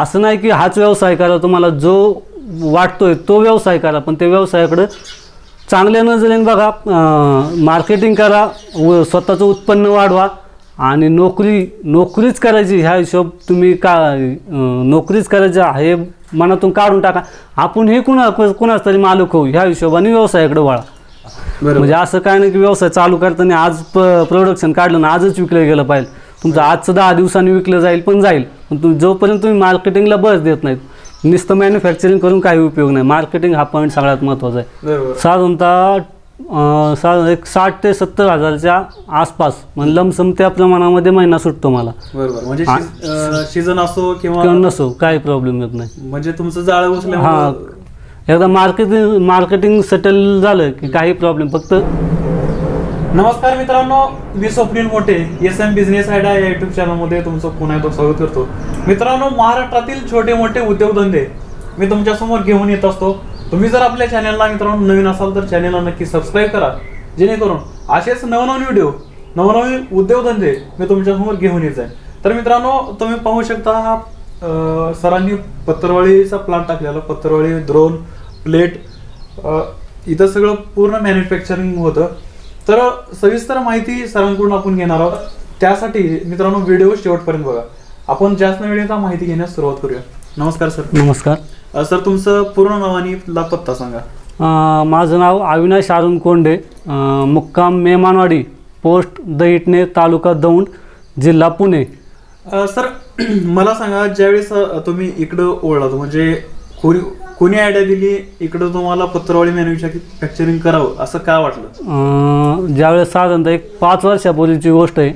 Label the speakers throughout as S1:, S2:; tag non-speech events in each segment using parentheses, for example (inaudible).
S1: असं नाही की हाच व्यवसाय करा तुम्हाला जो वाटतोय तो व्यवसाय करा पण त्या व्यवसायाकडं चांगल्या नजरेने बघा मार्केटिंग करा व स्वतःचं उत्पन्न वाढवा आणि नोकरी नोकरीच करायची ह्या हिशोब तुम्ही का नोकरीच करायची हे मनातून काढून टाका. आपण हे कुणा कुणाच तरी मालक होऊ ह्या हिशोबाने व्यवसायाकडे वळा. म्हणजे असं काय नाही की व्यवसाय चालू करताना आज प्रोडक्शन काढलं ना आजच विकलं गेलं पाहिजे. तुमचं आजचं दहा दिवसांनी विकलं जाईल पण जाईल. पण तुम्ही जोपर्यंत तुम्ही मार्केटिंगला बस देत नाहीत नुसतं मॅन्युफॅक्चरिंग करून काही उपयोग नाही. मार्केटिंग हा पॉईंट सगळ्यात महत्त्वाचा आहे. साधारणतः सा एक साठ ते सत्तर हजारच्या आसपास म्हणजे लमसम त्या प्रमाणामध्ये महिना सुटतो मला.
S2: म्हणजे सीझन असो किंवा
S1: नसो काही प्रॉब्लेम येत नाही.
S2: म्हणजे तुमचं जाळं
S1: हा.
S2: बसल्यामुळे
S1: एकदा मार्केटिंग मार्केटिंग सेटल झालं की काही प्रॉब्लेम फक्त
S2: नमस्कार मित्रांनो मी Swapnil Mothe S M business idea या युट्यूब चॅनलमध्ये तुमचं पुन्हा एकदा स्वागत करतो. मित्रांनो महाराष्ट्रातील छोटे मोठे उद्योगधंदे मी तुमच्यासमोर घेऊन येत असतो. तुम्ही जर आपल्या चॅनलला मित्रांनो नवीन असाल तर चॅनलला नक्की सबस्क्राईब करा. जेणेकरून असेच नवनवीन व्हिडिओ नवनवीन उद्योगधंदे मी तुमच्यासमोर घेऊन येत आहे तर मित्रांनो तुम्ही पाहू शकता हा सरांनी पत्रवाळीचा प्लांट टाकलेला पत्रवाळी द्रोण प्लेट इथं सगळं पूर्ण मॅन्युफॅक्चरिंग होतं. तर सविस्तर माहिती सरांकडून आपण घेणार आहोत. त्यासाठी मित्रांनो व्हिडिओ शेवटपर्यंत बघा. आपण जास्त वेळेचा माहिती घेण्यास सुरुवात करूया. नमस्कार सर.
S1: नमस्कार.
S2: अ, सर तुमचं पूर्ण नाव आणि ला पत्ता सांगा.
S1: अं, माझं नाव अविनाश अरुण कोंडे अं, मुक्काम मेमानवाडी पोस्ट दहिटणे तालुका दौंड जिल्हा पुणे.
S2: अ, सर (clears throat) मला सांगा ज्यावेळेस अ, तुम्ही इकडं ओळखलात म्हणजे कोणी कोणी आयडिया दिली? इकडं तुम्हाला पत्रवाळी मॅन्युफॅक्चरिंग करावं असं का वाटलं?
S1: अं, ज्यावेळेस साधारणतः एक पाच वर्षापूर्वीची गोष्ट आहे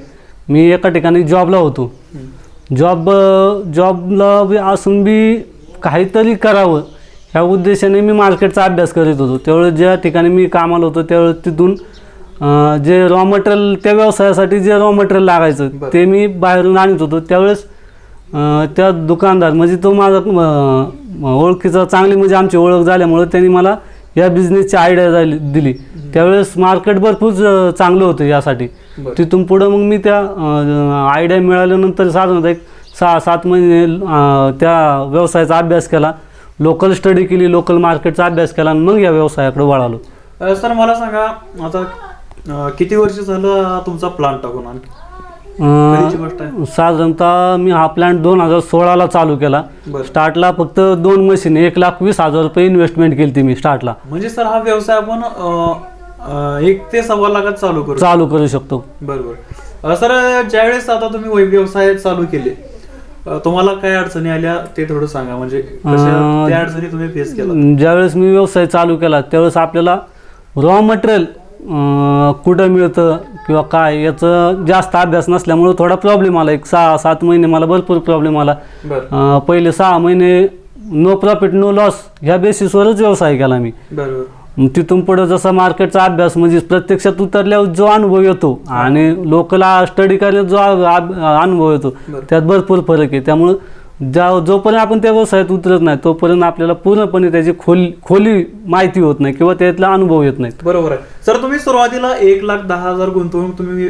S1: मी एका ठिकाणी जॉबला होतो. जॉब जॉबला बी असून बी काहीतरी करावं ह्या उद्देशाने मी मार्केटचा अभ्यास करीत होतो. त्यावेळेस ज्या ठिकाणी मी कामाला होतो त्यावेळेस तिथून अं, जे रॉ मटेरियल त्या व्यवसायासाठी जे रॉ मटेरियल लागायचं
S2: बरं.
S1: ते मी बाहेरून आणत होतो. त्यावेळेस त्या दुकानदार म्हणजे तो माझा ओळखीचा चांगली म्हणजे आमची ओळख झाल्यामुळं त्यांनी मला या बिझनेसची आयडिया झाली दिली. त्यावेळेस मार्केट भरपूर चांगलं होतं यासाठी. तिथून पुढं मग मी त्या आयडिया मिळाल्यानंतर साधारणतः एक सहा सात महिने त्या व्यवसायाचा अभ्यास केला. लोकल स्टडी केली लोकल मार्केटचा अभ्यास केला आणि मग या व्यवसायाकडे वळालो.
S2: सर मला सांगा आता किती वर्ष झालं तुमचा प्लांट टाकून आणखी कधीची गोष्ट आहे.
S1: अं, साधारणतः मी हा प्लॅन दोन हजार सोळाला चालू केला.
S2: बरं.
S1: स्टार्टला फक्त दोन मशीन एक लाख वीस हजार रुपये इन्व्हेस्टमेंट केली ती मी स्टार्टला
S2: म्हणजे सर हा व्यवसाय आपण अ, अ, एक ते सव्वा लाखात चालू करू
S1: चालू करू शकतो.
S2: बरोबर. सर ज्यावेळेस आता तुम्ही वै- व्यवसाय चालू केले अ, तुम्हाला काय अडचणी आल्या ते थोडं सांगा. म्हणजे कशा
S1: अ,
S2: त्या अडचणी तुम्ही फेस केला
S1: ज्यावेळेस मी व्यवसाय चालू केला त्यावेळेस आपल्याला रॉ मटेरियल कुठं मिळतं किंवा काय याचं जास्त अभ्यास नसल्यामुळं थोडा प्रॉब्लेम आला. एक सहा सात महिने मला भरपूर प्रॉब्लेम आला.
S2: बर.
S1: अं, पहिले सहा महिने नो प्रॉफिट नो लॉस ह्या बेसिसवरच व्यवसाय केला मी.
S2: बरोबर.
S1: मग तिथून पुढं जसा मार्केटचा अभ्यास म्हणजे प्रत्यक्षात उतरल्यावर जो अनुभव येतो आणि लोकला स्टडी करण्यात जो आ- आ- अनुभव येतो. त्यात भरपूर फरक आहे. त्यामुळं ज्या जोपर्यंत आपण त्या व्यवसायात उतरत नाही तोपर्यंत आपल्याला पूर्णपणे त्याची खोली खोली माहिती होत नाही किंवा त्यातला अनुभव येत नाहीत
S2: बरोबर आहे. सर तुम्ही सुरुवातीला एक लाख दहा हजार गुंतवणूक तुम्ही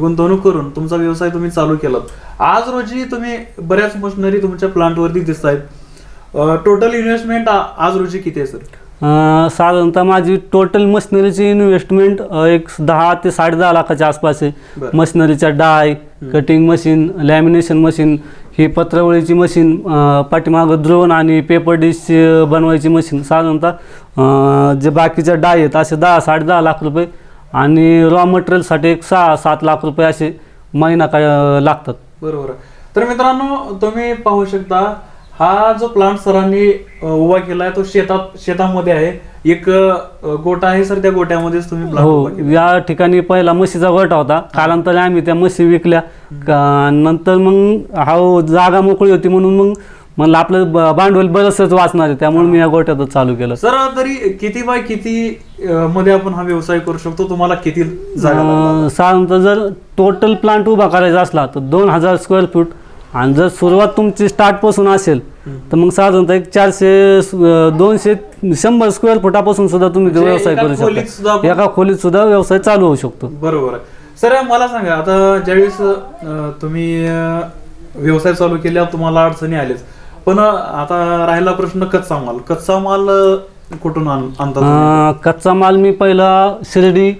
S2: गुंतवणूक करून तुमचा व्यवसाय तुम्ही चालू केलात. आज रोजी तुम्ही बऱ्याच मशिनरी तुमच्या प्लांट वरती दिसत आहेत टोटल इन्व्हेस्टमेंट आज रोजी किती आहे सर?
S1: साधारणतः माझी टोटल मशिनरीची इन्व्हेस्टमेंट एक दहा ते साडे दहा लाखाच्या आसपास आहे. मशिनरीच्या die cutting machine lamination machine ही पत्रावळीची मशीन पाठीमागं द्रोण आणि पेपर डिश बनवायची मशीन साधारणतः जे बाकीच्या डाय आहेत असे दहा साडे दहा लाख रुपये आणि रॉ मटेरियलसाठी एक सहा सात लाख रुपये असे महिना काय लागतात.
S2: बरोबर. आहे तर मित्रांनो तुम्ही पाहू शकता हा जो प्लांट सरांनी उभा केलाय तो शेतात शेतामध्ये आहे. एक गोटा आहे सर त्या गोट्यामध्येच तुम्ही
S1: हो
S2: उभा केला
S1: या ठिकाणी पहिला म्हशीचा गट होता. कालांतराने आम्ही त्या म्हशी विकल्या. का- नंतर मग हा जागा मोकळी होती म्हणून मग म्हणलं आपलं ब- भांडवल बरंचसंच वाचणार आहे. त्यामुळे मी या गोट्यातच चालू केलं.
S2: सर तरी किती बाय किती अ, मध्ये आपण हा व्यवसाय करू शकतो? तुम्हाला किती जागा लागणार?
S1: अं, साधारणतः जर टोटल प्लांट उभा करायचा असला तर दोन हजार स्क्वेअर फूट आणि जर सुरुवात तुमची स्टार्टपासून असेल तर मग साधारणतः एक चारशे दोनशे शंभर स्क्वेअर फुटापासून सुद्धा तुम्ही तो
S2: म्हणजे
S1: व्यवसाय करू शकता. एका खोलीत सुद्धा व्यवसाय चालू होऊ शकतो.
S2: बरोबर आहे. सर मला सांगा आता ज्यावेळेस तुम्ही व्यवसाय चालू केल्यावर तुम्हाला अडचणी आल्याच. पण आता राहिला प्रश्न कच्चा माल. कच्चा माल कुठून आण- आणता
S1: कच्चा माल मी पहिला शिर्डी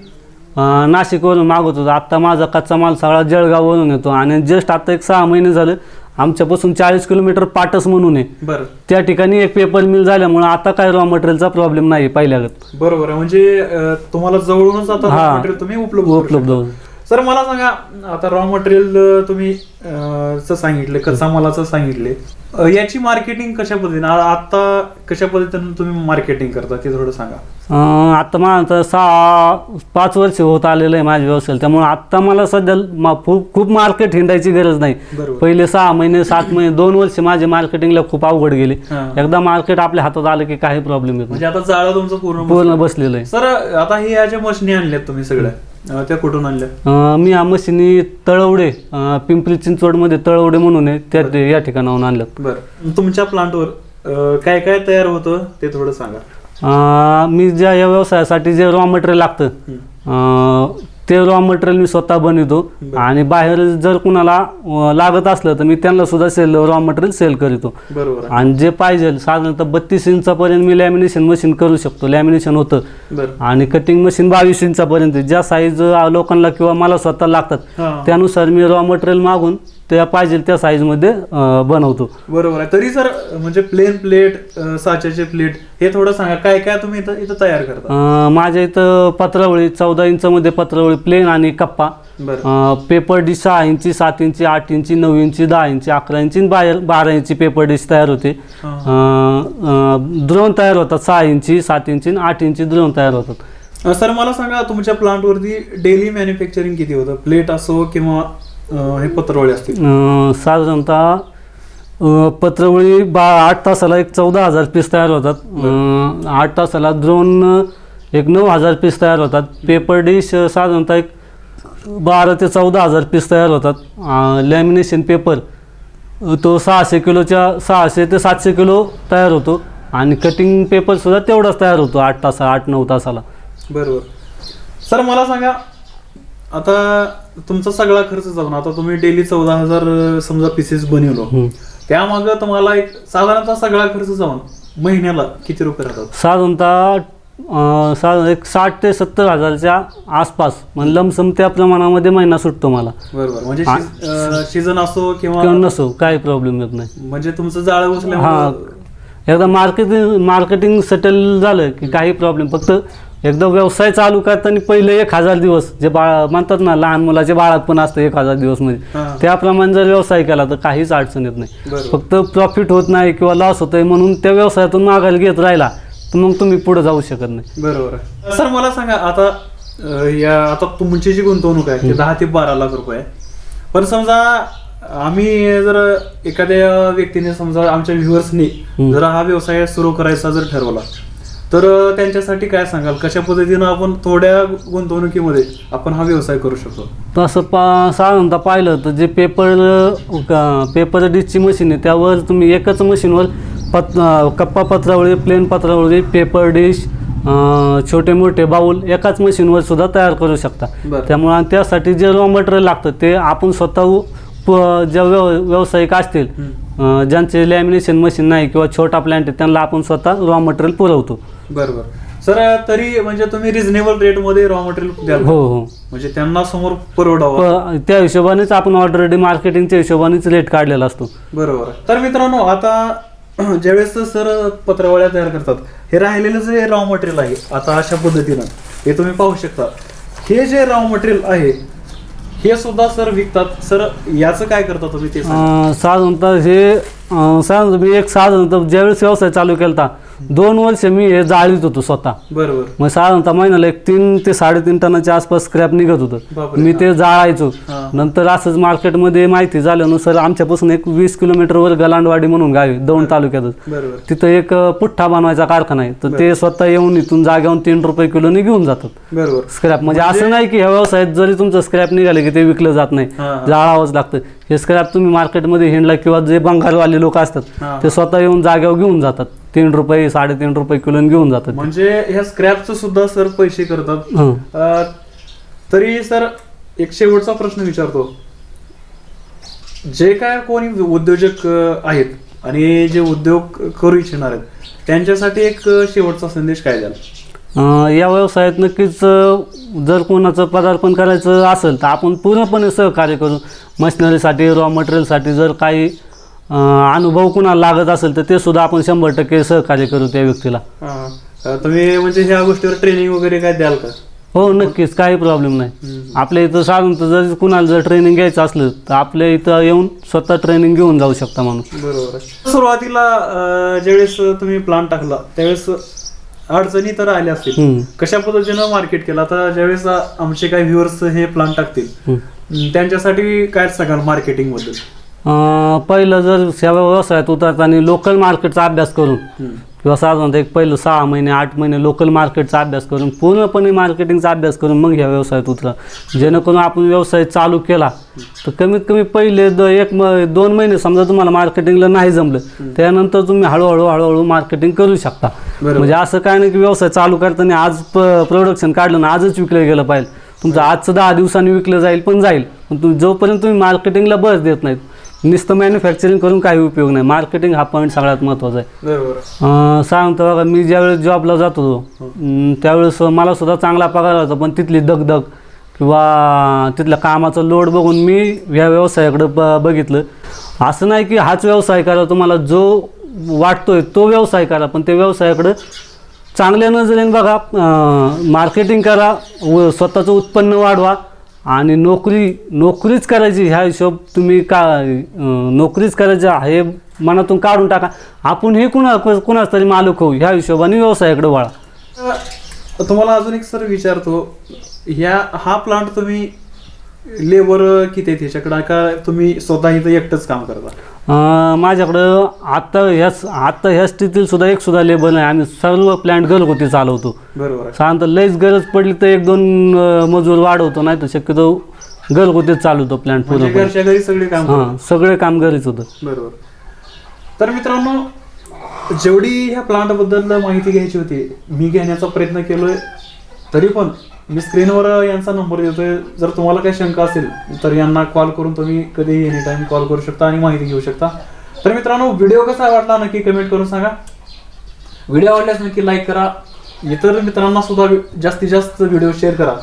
S1: नाशिकवरून मागवत होतो. आत्ता माझा कच्चा माल सगळा जळगाववरून येतो आणि जस्ट आता एक सहा महिने झाले आमच्यापासून चाळीस किलोमीटर पाटस म्हणून आहे.
S2: बरं.
S1: त्या ठिकाणी एक पेपर मिल झाल्यामुळे आता काय रॉ मटेरियलचा प्रॉब्लेम नाही पहिल्यागत.
S2: बरोबर आहे. म्हणजे अं, तुम्हाला जवळूनच आता
S1: हा.
S2: raw material तुम्ही उपलब्ध करू
S1: उपलब्ध
S2: शकता. सर मला सांगा आता रॉ मटेरियल तुम्ही अं, चं सांगितले कच्चा मालाचं सांगितले. याची मार्केटिंग कशा पद्धतीने? आता कशा पद्धतीने तुम्ही मार्केटिंग करता ते थोडं सांगा.
S1: अं, आता माझं सहा पाच वर्ष होत आलेलं आहे माझ्या व्यवसायाला. त्यामुळे आत्ता मला सध्या मा- खूप खूप मार्केट हिंडायची गरज नाही.
S2: बरोबर.
S1: पहिले सहा महिने सात महिने दोन वर्ष माझे मार्केटिंगला खूप अवघड गेले.
S2: हा.
S1: एकदा मार्केट आपल्या हातात आलं की काही प्रॉब्लेम येत नाही.
S2: म्हणजे आता जाळं तुमचं पूर्ण
S1: पूर्ण बसलेलं आहे.
S2: सर आता हे या ज्या मशिनी आणल्यात तुम्ही सगळ्या. अं, त्या कुठून आणल्या
S1: अं, मी या मशीनी तळवडे अं, पिंपरी चिंचवडमध्ये तळवडे म्हणून आहे त्या या ठिकाणाहून आणल्यात.
S2: बरं. तुमच्या प्लांटवर काय काय तयार होतं ते थोडं सांगा.
S1: मी ज्या या व्यवसायासाठी जे रॉ मटेरियल लागतं ते रॉ मटेरियल मी स्वतः बनवतो. आणि बाहेर जर कुणाला लागत असलं तर मी त्यांना सुद्धा सेल रॉ मटेरियल सेल करतो. आणि जे पाहिजे साधारणतः बत्तीस इंचापर्यंत मी लॅमिनेशन मशीन करू शकतो. लॅमिनेशन होतं. आणि कटिंग मशीन बावीस इंचापर्यंत. ज्या साईज लोकांना किंवा मला स्वतः लागतात त्यानुसार मी रॉ मटेरियल मागून त्या पाहिजे त्या साईजमध्ये बनवतो.
S2: बरोबर आहे. तरी सर म्हणजे प्लेन प्लेट साच्याचे प्लेट हे थोडं सांगा काय काय तुम्ही इथं इथं तयार करता?
S1: माझ्या इथं पत्रावळी चौदा इंचामध्ये पत्रावळी प्लेन आणि कप्पा. पेपर डिश सहा इंची सात इंची आठ इंची नऊ इंची दहा इंची अकरा इंची बाहेर बारा इंची पेपर डिश तयार होते. द्रोण तयार होतात सहा इंची सात इंची आणि आठ इंची द्रोण तयार होतात.
S2: सर मला सांगा तुमच्या प्लांटवरती डेली मॅन्युफॅक्चरिंग किती होतं? प्लेट असो किंवा हे पत्रवळे असतील.
S1: अं, साधारणतः पत्रवळी बा आठ तासाला एक चौदा हजार पीस तयार होतात. आठ तासाला द्रोण एक नऊ हजार पीस तयार होतात. पेपर डिश साधारणतः एक बारा ते चौदा हजार पीस तयार होतात. लॅमिनेशन पेपर तो सहाशे किलोच्या सहाशे ते सातशे किलो तयार होतो. आणि कटिंग पेपरसुद्धा तेवढाच तयार होतो आठ तासा आठ नऊ तासाला.
S2: बरोबर. सर मला सांगा आता तुमचा सगळा खर्च जाऊन आता तुम्ही डेली चौदा हजार समजा पीसेस बनवलो. त्यामागं तुम्हाला एक साधारणतः सगळा खर्च जाऊन महिन्याला किती रुपये राहतात?
S1: साधारणतः अं, साधारण एक साठ ते सत्तर हजारच्या आसपास म्हणजे लमसम त्या प्रमाणामध्ये महिना सुटतो मला.
S2: बरोबर. म्हणजे. सीझन असो किंवा
S1: किंवा नसो काही प्रॉब्लेम येत नाही.
S2: म्हणजे तुमचं जाळं
S1: हा. एकदा मार्केटिंग मार्केटिंग सेटल झालं की काही प्रॉब्लेम फक्त एकदा व्यवसाय चालू करताना पहिले एक हजार दिवस जे बाळ म्हणतात ना लहान मुलाचे पण असतं एक हजार दिवसमध्ये
S2: हा.
S1: त्याप्रमाणे जर व्यवसाय केला तर काहीच अडचण येत नाही फक्त प्रॉफिट होत नाही किंवा लॉस होतोय म्हणून त्या व्यवसायातून मागायला घेत राहिला तर मग तुम्ही पुढे जाऊ शकत नाही
S2: बरोबर सर मला सांगा आता या आता तुमची जी गुंतवणूक आहे ती दहा ते बारा लाख रुपये. पण समजा आम्ही जर एखाद्या व्यक्तीने समजा आमच्या व्ह्युअर्सनी. जर हा व्यवसाय सुरू करायचा जर ठरवला तर त्यांच्यासाठी काय सांगाल? कशा पद्धतीनं आपण थोड्या गुंतवणुकीमध्ये आपण हा व्यवसाय करू शकतो?
S1: तसं पा साधारणतः पाहिलं तर जे पेपर क- पेपर डिशची मशीन आहे त्यावर तुम्ही एकच मशीनवर पत कप्पा पत्रावळी प्लेन पत्रावळी पेपर डिश छोटे मोठे बाऊल एकाच मशीनवर सुद्धा तयार करू शकता. त्यामुळे आणि त्यासाठी जे रॉ मटेरियल लागतं ते आपण स्वतः ज्या व्यव व्यावसायिक असतील ज्यांचे लॅमिनेशन मशीन नाही किंवा छोटा प्लॅन्ट आहे त्यांना आपण स्वतः रॉ मटेरियल पुरवतो.
S2: बरोबर. सर तरी म्हणजे तुम्ही रिझनेबल रेटमध्ये रॉ मटेरियल द्याल.
S1: हो हो.
S2: म्हणजे त्यांना समोर परवडावं.
S1: प- त्या हिशोबानेच आपण ऑलरेडी मार्केटिंगच्या हिशोबानेच रेट काढलेला असतो.
S2: बरोबर. तर मित्रांनो आता (clears throat) ज्यावेळेस सर पत्रावळ्या तयार करतात हे राहिलेलं जे रॉ मटेरियल आहे आता अशा पद्धतीनं हे तुम्ही पाहू शकता. हे जे रॉ मटेरियल आहे हे सुद्धा सर विकतात. सर याचं काय करता तुम्ही ते सांगा.
S1: अं, साधारणतः हे अं, साधारणतः मी एक साधारणतः ज्यावेळेस व्यवसाय चालू केला दोन वर्ष मी हे जाळीत होतो स्वतः.
S2: बरोबर.
S1: मग साधारणतः महिन्याला एक तीन ते साडेतीन टनाच्या आसपास स्क्रॅप निघत होतं.
S2: बापरे,
S1: मी ते जाळायचो. नंतर असंच मार्केटमध्ये माहिती झाल्यानुसार आमच्यापासून एक वीस किलोमीटरवर गलांडवाडी म्हणून गावी दौंड तालुक्यातच.
S2: बरोबर
S1: तिथं एक अं, पुठ्ठा बनवायचा कारखाना आहे. तर ते स्वतः येऊन इथून जाग्यावरून तीन रुपये किलोने घेऊन जातात.
S2: बरोबर.
S1: स्क्रॅप म्हणजे असं नाही की ह्या व्यवसायात जरी तुमचं स्क्रॅप निघाले की ते विकलं जात नाही.
S2: हा, हा.
S1: जाळावंच लागतं. हे स्क्रॅप तुम्ही मार्केटमध्ये हिंडला किंवा जे बंगालवाले लोक असतात. ते स्वतः येऊन जाग्यावर घेऊन जातात. तीन रुपये साडेतीन रुपये किलोने घेऊन जातात
S2: म्हणजे ह्या स्क्रॅपचं सुद्धा सर पैसे करतात. अं, तरी सर एक शेवटचा प्रश्न विचारतो. जे काय कोणी उद्योजक अं, आहेत आणि जे उद्योग करू इच्छिणार आहेत त्यांच्यासाठी एक शेवटचा संदेश काय द्याल?
S1: अं, या व्यवसायात नक्कीच जर कोणाचं पदार्पण करायचं असेल तर आपण पूर्णपणे सहकार्य करू. मशिनरीसाठी रॉ मटेरियलसाठी जर काही अनुभव कुणाला लागत असेल तर ते सुद्धा आपण शंभर टक्के सहकार्य करू त्या व्यक्तीला.
S2: तुम्ही म्हणजे ह्या गोष्टीवर ट्रेनिंग वगैरे काय द्याल का?
S1: हो नक्कीच. काही प्रॉब्लेम नाही. आपल्या इथं साधारणतः जर कुणाला जर ट्रेनिंग घ्यायचं असलं तर आपल्या इथं येऊन स्वतः ट्रेनिंग घेऊन जाऊ शकता माणूस.
S2: बरोबर. सुरुवातीला ज्यावेळेस तुम्ही प्लान टाकला त्यावेळेस अडचणी तर आल्या असतील. कशा पद्धतीनं मार्केट केलं? आता ज्यावेळेस आमचे काही व्ह्युअर्स हे प्लान टाकतील त्यांच्यासाठी काय सांगाल
S1: मार्केटिंगबद्दल? पहिलं जर सेवा व्यवसायात उतरताना लोकल मार्केटचा अभ्यास करून किंवा साधारणतः एक पहिलं सहा महिने आठ महिने लोकल मार्केटचा अभ्यास करून पूर्णपणे मार्केटिंगचा अभ्यास करून मग ह्या व्यवसायात उतरा. जेणेकरून आपण व्यवसाय चालू केला तर कमीत कमी पहिले द एक म दोन महिने समजा तुम्हाला मार्केटिंगला नाही जमलं त्यानंतर तुम्ही हळूहळू हळूहळू मार्केटिंग करू शकता. म्हणजे असं काय नाही की व्यवसाय चालू करताना आज प्रोडक्शन काढलं ना आजच विकलं गेलं पाहिजे. तुमचं आजचं दहा दिवसांनी विकलं जाईल पण जाईल. पण तुम्ही जोपर्यंत तुम्ही मार्केटिंगला बस देत नाहीत नुसतं मॅन्युफॅक्चरिंग करून काही उपयोग नाही. मार्केटिंग हा पॉईंट सगळ्यात महत्त्वाचा आहे.
S2: बरोबर.
S1: अं, सांगतो बघा मी ज्यावेळेस जॉबला जात होतो अं, त्यावेळेस मला सुद्धा चांगला पगार होता पण तिथली दगदग किंवा तिथल्या कामाचा लोड बघून मी या व्यवसायाकडे ब बघितलं. असं नाही की हाच व्यवसाय करा तुम्हाला जो वाटतोय तो व्यवसाय करा पण त्या व्यवसायाकडं चांगल्या नजरेने बघा मार्केटिंग करा व स्वतःचं उत्पन्न वाढवा. आणि नोकरी नोकरीच करायची ह्या हिशोब तुम्ही का नोकरीच करायची हे मनातून काढून टाका. आपण हे कुणा कुणाच तरी मालक होऊ ह्या हिशोबाने व्यवसायाकडे वळा.
S2: तुम्हाला अजून एक सर विचारतो. ह्या हा प्लांट तुम्ही लेबर किती आहेत ह्याच्याकडे? का तुम्ही स्वतः इथं एकटंच काम करता?
S1: अं, माझ्याकडं आत्ता ह्याच आत्ता ह्या स्थितीत सुद्धा एक सुद्धा लेबर नाही. आम्ही सर्व प्लॅन्ट घरगुती चालवतो.
S2: बरोबर आहे.
S1: साधारणतः लईच गरज पडली तर एक दोन अं, मजूर वाढवतो नाही तर शक्यतो घरगुतीच चालवतो प्लॅन्ट
S2: म्हणजे
S1: पूर्णपणे.
S2: घरच्या घरी सगळे काम
S1: हां सगळे काम घरीच होतं.
S2: बरोबर. तर मित्रांनो जेवढी ह्या प्लांटबद्दल माहिती घ्यायची होती मी घेण्याचा प्रयत्न केलोय तरी पण मी स्क्रीनवर यांचा नंबर देतोय. जर तुम्हाला काही शंका असेल तर यांना कॉल करून तुम्ही कधी एनी टाइम कॉल करू शकता आणि माहिती घेऊ शकता. तर मित्रांनो व्हिडिओ कसा वाटला नक्की कमेंट करून सांगा. व्हिडिओ आवडल्यास नक्की लाईक करा. इतर मित्रांना सुद्धा जास्तीत जास्त व्हिडिओ शेअर करा.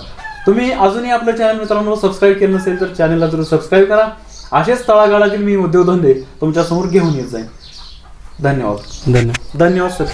S2: तुम्ही अजूनही आपलं चॅनल मित्रांनो सबस्क्राईब केलं नसेल तर चॅनलला जरूर सबस्क्राईब करा. असेच तळागाळातील मी उद्योगधंदे तुमच्यासमोर घेऊन येत जाईन. धन्यवाद.
S1: धन्यवाद.
S2: धन्यवाद सर